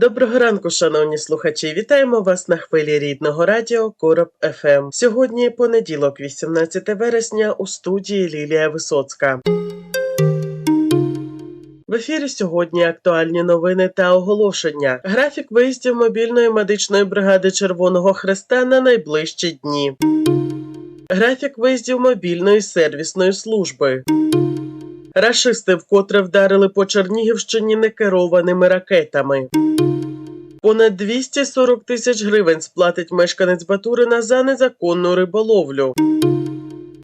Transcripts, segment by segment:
Доброго ранку, шановні слухачі. Вітаємо вас на хвилі рідного радіо Короб ФМ. Сьогодні понеділок, 18 вересня, у студії Лілія Висоцька. В ефірі сьогодні актуальні новини та оголошення. Графік виїздів мобільної медичної бригади Червоного Хреста на найближчі дні. Графік виїздів мобільної сервісної служби. Рашисти вкотре вдарили по Чернігівщині некерованими ракетами. Понад 240 тисяч гривень сплатить мешканець Батурина за незаконну риболовлю.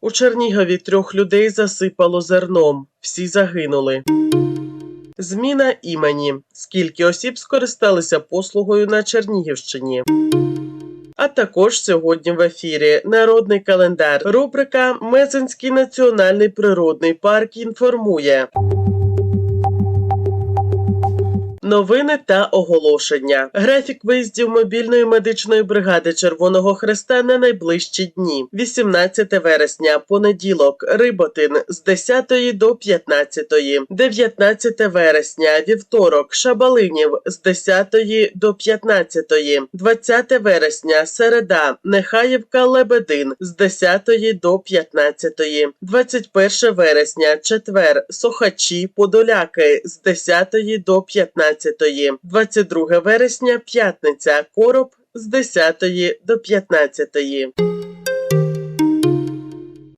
У Чернігові трьох людей засипало зерном. Всі загинули. Зміна імені. Скільки осіб скористалися послугою на Чернігівщині? А також сьогодні в ефірі Народний календар. Рубрика Мезенський національний природний парк інформує. Новини та оголошення. Графік виїздів мобільної медичної бригади Червоного Хреста на найближчі дні. 18 вересня, понеділок, Риботин з 10 до 15. 19 вересня, вівторок, Шабалинів з 10 до 15. 20 вересня, середа, Нехаївка Лебедин з 10 до 15. 21 вересня, четвер, Сохачі, Подоляки з 10 до 15. 22 вересня, п'ятниця, Короб з 10 до 15.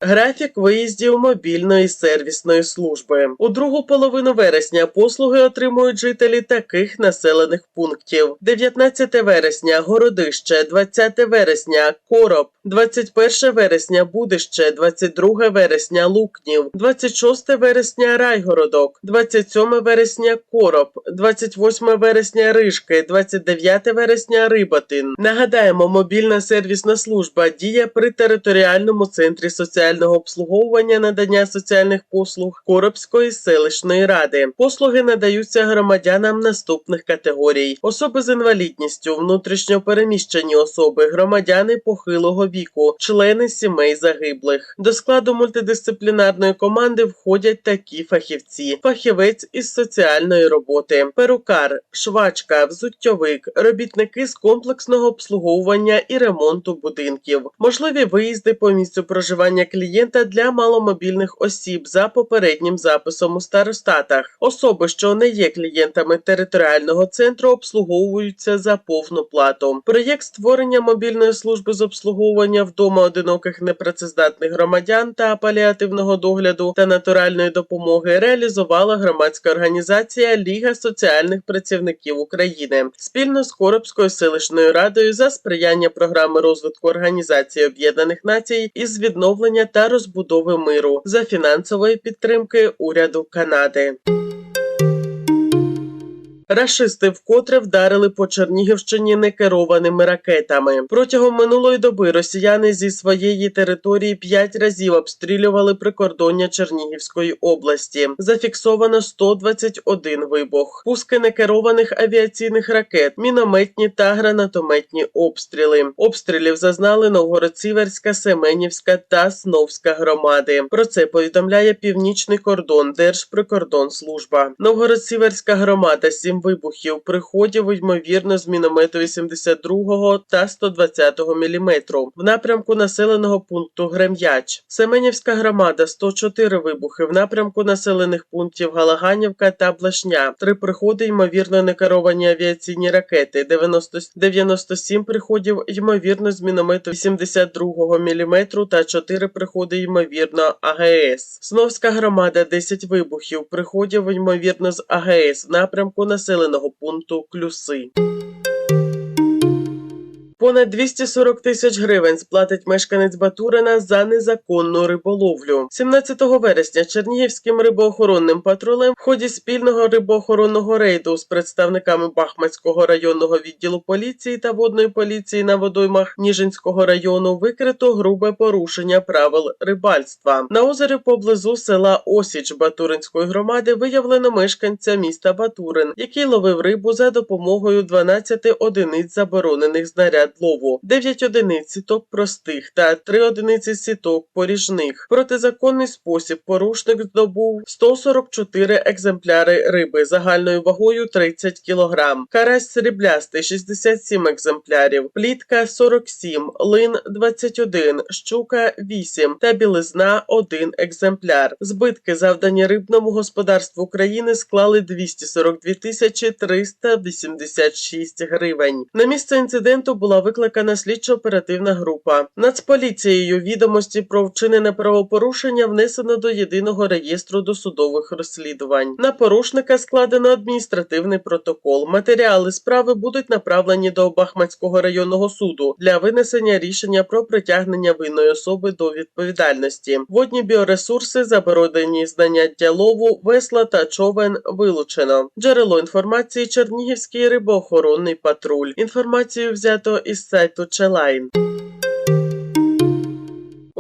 Графік виїздів мобільної сервісної служби у другу половину вересня послуги отримують жителі таких населених пунктів: 19 вересня Городище, 20 вересня Короб, 21 вересня Будище, 22 вересня Лукнів, 26 вересня Райгородок, 27 вересня Короб, 28 вересня Рижки, 29 вересня Риботин. Нагадаємо, мобільна сервісна служба діє при територіальному центрі соціального обслуговування надання соціальних послуг Коробської селищної ради. Послуги надаються громадянам наступних категорій: особи з інвалідністю, внутрішньо переміщені особи, громадяни похилого віку, члени сімей загиблих. До складу мультидисциплінарної команди входять такі фахівці: фахівець із соціальної роботи, перукар, швачка, взуттєвик, робітники з комплексного обслуговування і ремонту будинків, можливі виїзди по місцю проживання клієнта для маломобільних осіб за попереднім записом у старостатах. Особи, що не є клієнтами територіального центру, обслуговуються за повну плату. Проєкт створення мобільної служби з обслуговування вдома одиноких непрацездатних громадян та паліативного догляду та натуральної допомоги реалізувала громадська організація Ліга соціальних працівників України спільно з Коробською селищною радою за сприяння програми розвитку Організації Об'єднаних Націй із відновлення та розбудови миру за фінансової підтримки уряду Канади. Рашисти вкотре вдарили по Чернігівщині некерованими ракетами. Протягом минулої доби росіяни зі своєї території п'ять разів обстрілювали прикордоння Чернігівської області. Зафіксовано 121 вибух, пуски некерованих авіаційних ракет, мінометні та гранатометні обстріли. Обстрілів зазнали Новгород-Сіверська, Семенівська та Сновська громади. Про це повідомляє північний кордон Держприкордонслужба. Новгород-Сіверська громада сім вибухів, приходів, ймовірно, з міномету 82 та 120 мм в напрямку населеного пункту Грем'яч. Семенівська громада 104 вибухи в напрямку населених пунктів Галаганівка та Блашня. Три приходи, ймовірно, некеровані авіаційні ракети. 90, 97 приходів, ймовірно, з міномету 82 мм та 4 приходи, ймовірно, АГС. Сновська громада 10 вибухів, приходів, ймовірно, з АГС в напрямку населеного пункту Клюси. Понад 240 тисяч гривень сплатить мешканець Батурина за незаконну риболовлю. 17 вересня Чернігівським рибоохоронним патрулем в ході спільного рибоохоронного рейду з представниками Бахмацького районного відділу поліції та водної поліції на водоймах Ніжинського району викрито грубе порушення правил рибальства. На озері поблизу села Осіч Батуринської громади виявлено мешканця міста Батурин, який ловив рибу за допомогою 12 одиниць заборонених знаряд лову, 9 одиниць сіток простих та 3 одиниці сіток поріжних. Протизаконний спосіб порушник здобув 144 екземпляри риби загальною вагою 30 кг, карась сріблястий 67 екземплярів, плітка 47, лин 21, щука 8 та білизна 1 екземпляр. Збитки, завдані рибному господарству України, склали 242 тисячі 386 гривень. На місце інциденту була викликана слідчо-оперативна група. Нацполіцією відомості про вчинене правопорушення внесено до єдиного реєстру досудових розслідувань. На порушника складено адміністративний протокол. Матеріали справи будуть направлені до Бахмацького районного суду для винесення рішення про притягнення винної особи до відповідальності. Водні біоресурси, заборонені знання лову, весла та човен вилучено. Джерело інформації Чернігівський рибоохоронний патруль. Інформацію взято із сайту Челайн.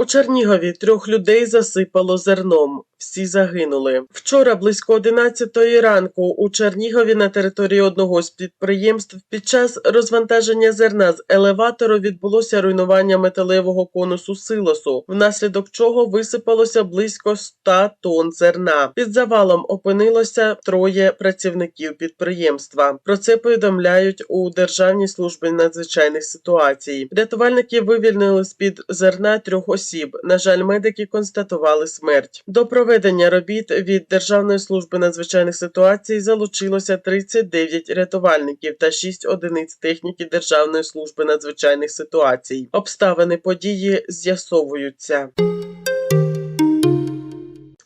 Чернігові трьох людей засипало зерном. Всі загинули. Вчора близько 11 ранку у Чернігові на території одного з підприємств під час розвантаження зерна з елеватору відбулося руйнування металевого конусу силосу, внаслідок чого висипалося близько 100 тонн зерна. Під завалом опинилося троє працівників підприємства. Про це повідомляють у Державній службі надзвичайних ситуацій. Рятувальники вивільнили з під зерна трьох осіб. На жаль, медики констатували смерть. До проведення робіт від Державної служби надзвичайних ситуацій залучилося 39 рятувальників та 6 одиниць техніки Державної служби надзвичайних ситуацій. Обставини події з'ясовуються.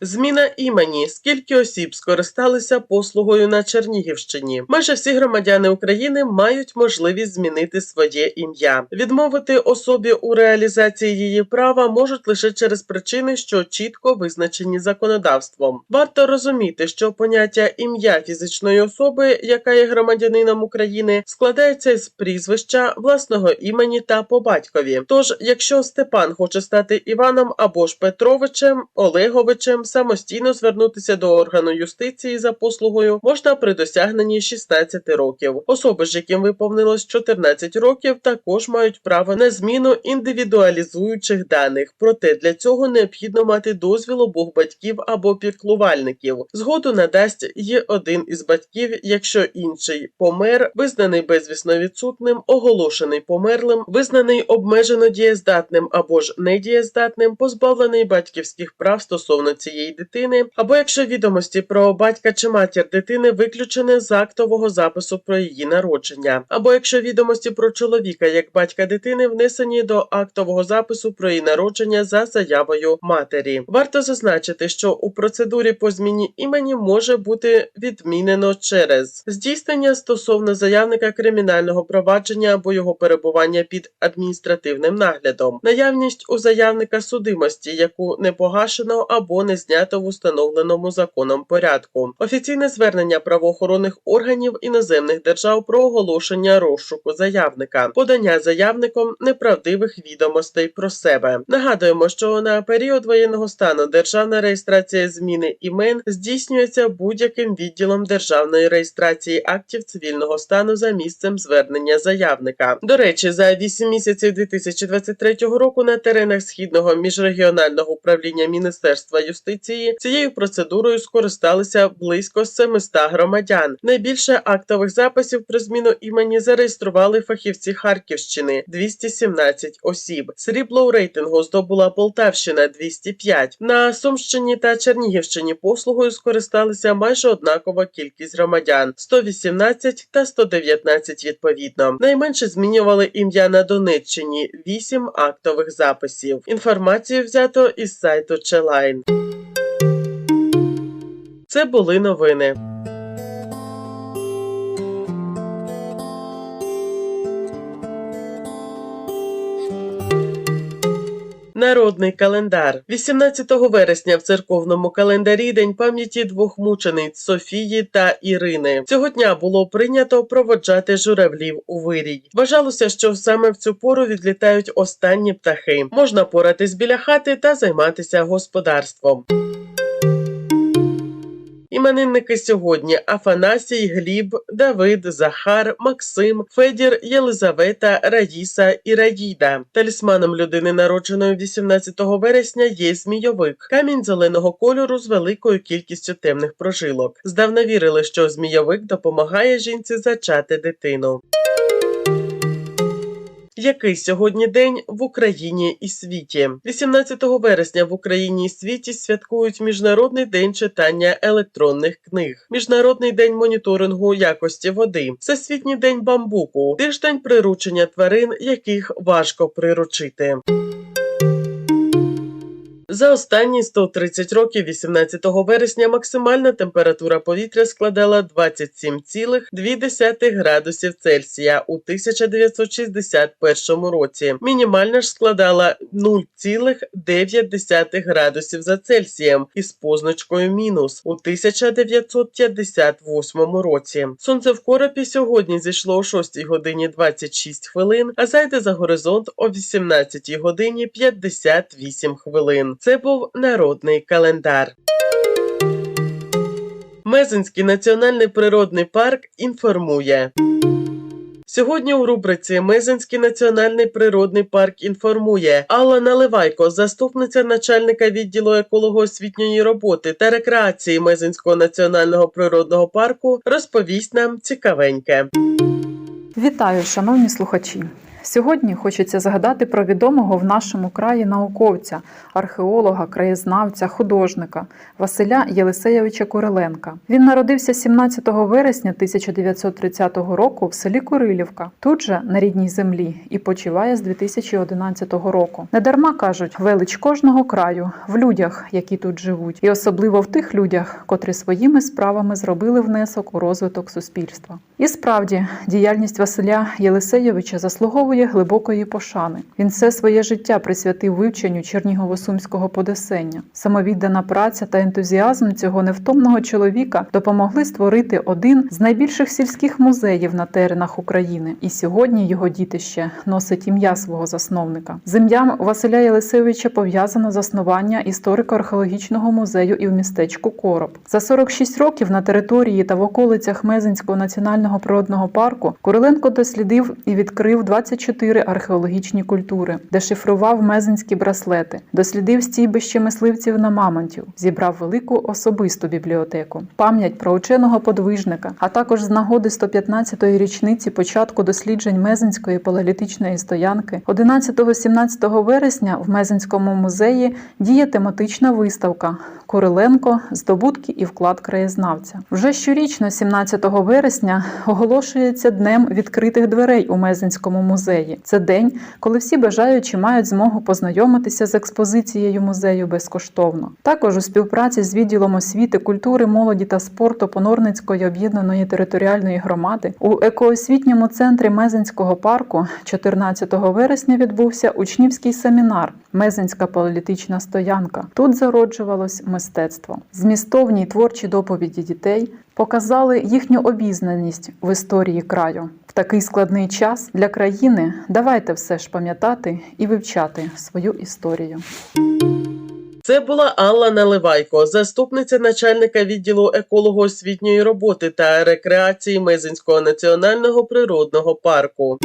Зміна імені. Скільки осіб скористалися послугою на Чернігівщині? Майже всі громадяни України мають можливість змінити своє ім'я. Відмовити особі у реалізації її права можуть лише через причини, що чітко визначені законодавством. Варто розуміти, що поняття ім'я фізичної особи, яка є громадянином України, складається з прізвища, власного імені та по батькові. Тож, якщо Степан хоче стати Іваном або ж Петровичем, Олеговичем, самостійно звернутися до органу юстиції за послугою можна при досягненні 16 років. Особи ж, яким виповнилось 14 років, також мають право на зміну індивідуалізуючих даних. Проте для цього необхідно мати дозвіл обох батьків або піклувальників. Згоду надасть є один із батьків, якщо інший помер, визнаний безвісно відсутним, оголошений померлим, визнаний обмежено дієздатним або ж недієздатним, позбавлений батьківських прав стосовно цієї дитини, або якщо відомості про батька чи матір дитини виключені з актового запису про її народження, або якщо відомості про чоловіка як батька дитини внесені до актового запису про її народження за заявою матері. Варто зазначити, що у процедурі по зміні імені може бути відмінено через здійснення стосовно заявника кримінального провадження або його перебування під адміністративним наглядом, наявність у заявника судимості, яку не погашено або не знято в установленому законом порядку, офіційне звернення правоохоронних органів іноземних держав про оголошення розшуку заявника, подання заявником неправдивих відомостей про себе. Нагадуємо, що на період воєнного стану державна реєстрація зміни імен здійснюється будь-яким відділом державної реєстрації актів цивільного стану за місцем звернення заявника. До речі, за 8 місяців 2023 року на теренах східного міжрегіонального управління Міністерства юстиції цією процедурою скористалися близько 700 громадян. Найбільше актових записів про зміну імені зареєстрували фахівці Харківщини 217 осіб. Срібло у рейтингу здобула Полтавщина 205. На Сумщині та Чернігівщині послугою скористалися майже однакова кількість громадян 118 та 119 відповідно. Найменше змінювали ім'я на Донеччині 8 актових записів. Інформацію взято із сайту Челайн. Це були новини. Народний календар 18 вересня в церковному календарі день пам'яті двох мучениць Софії та Ірини. Цього дня було прийнято проводжати журавлів у вирій. Вважалося, що саме в цю пору відлітають останні птахи. Можна поратись біля хати та займатися господарством. Іменинники сьогодні Афанасій, Гліб, Давид, Захар, Максим, Федір, Єлизавета, Раїса і Раїда. Талісманом людини, народженої 18 вересня, є змійовик, камінь зеленого кольору з великою кількістю темних прожилок. Здавна вірили, що змійовик допомагає жінці зачати дитину. Який сьогодні день в Україні і світі? 18 вересня в Україні і світі святкують Міжнародний день читання електронних книг, Міжнародний день моніторингу якості води, Всесвітній день бамбуку, тиждень приручення тварин, яких важко приручити. За останні 130 років 18 вересня максимальна температура повітря складала 27,2 градусів Цельсія у 1961 році. Мінімальна ж складала 0,9 градусів за Цельсієм із позначкою мінус у 1958 році. Сонце в коропі сьогодні зійшло о 6 годині 26 хвилин, а зайде за горизонт о 18 годині 58 хвилин. Це був народний календар. Мезенський національний природний парк інформує. Сьогодні у рубриці Мезенський національний природний парк інформує Алла Наливайко, заступниця начальника відділу еколого-освітньої роботи та рекреації Мезенського національного природного парку, розповість нам цікавеньке. Вітаю, шановні слухачі! Сьогодні хочеться згадати про відомого в нашому краї науковця, археолога, краєзнавця, художника Василя Єлисеєвича Куриленка. Він народився 17 вересня 1930 року в селі Курилівка, тут же на рідній землі, і почиває з 2011 року. Недарма кажуть, велич кожного краю в людях, які тут живуть, і особливо в тих людях, котрі своїми справами зробили внесок у розвиток суспільства. І справді діяльність Василя Єлисеєвича заслуговує глибокої пошани. Він все своє життя присвятив вивченню Чернігово-Сумського подесення. Самовіддана праця та ентузіазм цього невтомного чоловіка допомогли створити один з найбільших сільських музеїв на теренах України. І сьогодні його дітище носить ім'я свого засновника. З Василя Єлисевича пов'язано заснування історико-археологічного музею і в містечку Короб. За 46 років на території та в околицях Мезенського національного природного парку Куриленко дослідив і відкрив 24 археологічні культури, дешифрував мезенські браслети, дослідив стійбище мисливців на мамонтів, зібрав велику особисту бібліотеку, пам'ять про ученого подвижника, а також з нагоди 115-ї річниці початку досліджень Мезенської палеолітичної стоянки. 11-17 вересня в Мезенському музеї діє тематична виставка Куриленко, здобутки і вклад краєзнавця. Вже щорічно, 17 вересня, оголошується днем відкритих дверей у Мезенському музеї. Це день, коли всі бажаючі мають змогу познайомитися з експозицією музею безкоштовно. Також у співпраці з відділом освіти, культури, молоді та спорту Понорницької об'єднаної територіальної громади у екоосвітньому центрі Мезенського парку 14 вересня відбувся учнівський семінар Мезенська політична стоянка. Тут зароджувалось мистецтво. Змістовні й творчі доповіді дітей показали їхню обізнаність в історії краю. В такий складний час для країни давайте все ж пам'ятати і вивчати свою історію. Це була Алла Наливайко, заступниця начальника відділу еколого-освітньої роботи та рекреації Мезенського національного природного парку.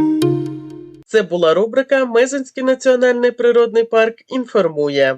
Це була рубрика Мезенський національний природний парк інформує.